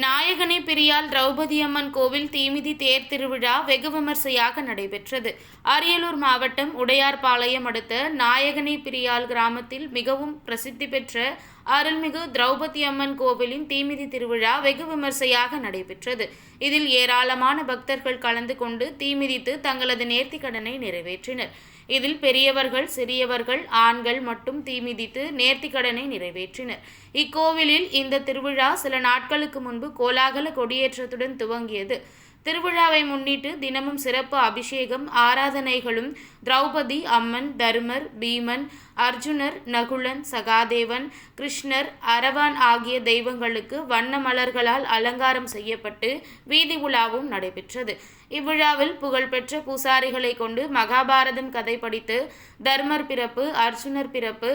திரௌபதி அம்மன் கோவில் தீமிதி தேர் திருவிழா வெகு விமர்சையாக நடைபெற்றது. அரியலூர் மாவட்டம் உடையார்பாளையம் அடுத்த நாயகனை பிரியால் கிராமத்தில் மிகவும் பிரசித்தி பெற்ற அருள்மிகு திரௌபதி அம்மன் கோவிலின் தீமிதி திருவிழா வெகு விமர்சையாக நடைபெற்றது. இதில் ஏராளமான பக்தர்கள் கலந்து கொண்டு தீமிதித்து தங்களது நேர்த்திக் கடனை நிறைவேற்றினர். இதில் பெரியவர்கள் சிறியவர்கள் ஆண்கள் மட்டும் தீமிதித்து நேர்த்திக்கடனை நிறைவேற்றினர். இக்கோவிலில் இந்த திருவிழா சில நாட்களுக்கு முன்பு கோலாகல கொடியேற்றத்துடன் துவங்கியது. திருவிழாவை முன்னிட்டு தினமும் சிறப்பு அபிஷேகம் ஆராதனைகளும் திரௌபதி அம்மன் தருமர் பீமன் அர்ஜுனர் நகுலன் சகாதேவன் கிருஷ்ணர் அரவான் ஆகிய தெய்வங்களுக்கு வண்ண மலர்களால் அலங்காரம் செய்யப்பட்டு வீதி உலாவும் நடைபெற்றது. இவ்விழாவில் புகழ்பெற்ற பூசாரிகளை கொண்டு மகாபாரதம் கதை படித்து தர்மர் பிறப்பு அர்ஜுனர் பிறப்பு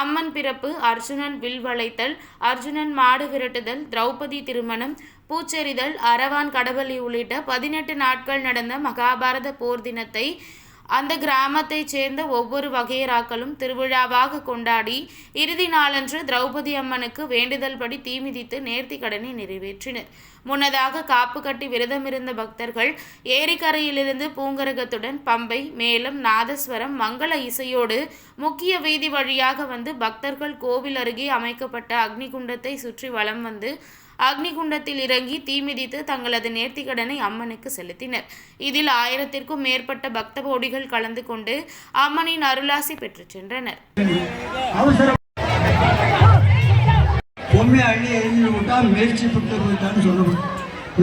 அம்மன் பிறப்பு அர்ஜுனன் வில் வளைத்தல் அர்ஜுனன் மாடு விரட்டுதல் திரௌபதி திருமணம் பூச்செறிதல் அரவான் கடபலி உள்ளிட்ட பதினெட்டு நாட்கள் நடந்த மகாபாரத போர் தினத்தை அந்த கிராமத்தைச் சேர்ந்த ஒவ்வொரு வகையராக்களும் திருவிழாவாக கொண்டாடி இறுதி நாளன்று திரௌபதி அம்மனுக்கு வேண்டுதல் படி தீமிதித்து நேர்த்தி கடனை நிறைவேற்றினர். முன்னதாக காப்பு கட்டி விரதமிருந்த பக்தர்கள் ஏரிக்கரையிலிருந்து பூங்கரகத்துடன் பம்பை மேலும் நாதஸ்வரம் மங்கள இசையோடு முக்கிய வீதி வழியாக வந்து பக்தர்கள் கோவில் அருகே அமைக்கப்பட்ட அக்னிகுண்டத்தை சுற்றி வலம் வந்து அக்னிகுண்டத்தில் இறங்கி தீமிதித்து தங்களது நேர்த்திக்கடனை அம்மனுக்கு செலுத்தினர். இதில் ஆயிரத்திற்கும் மேற்பட்ட பக்த கோடிகள் கலந்து கொண்டு அம்மனின் அருளாசி பெற்றுச் சென்றனர்.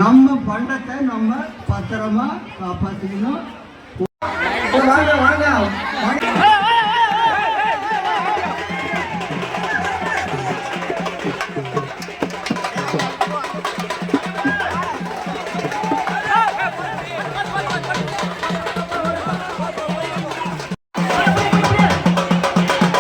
நம்ம பண்டத்தை நம்ம பத்திரமா காப்பாற்றிக்கணும் வாங்க வாங்க.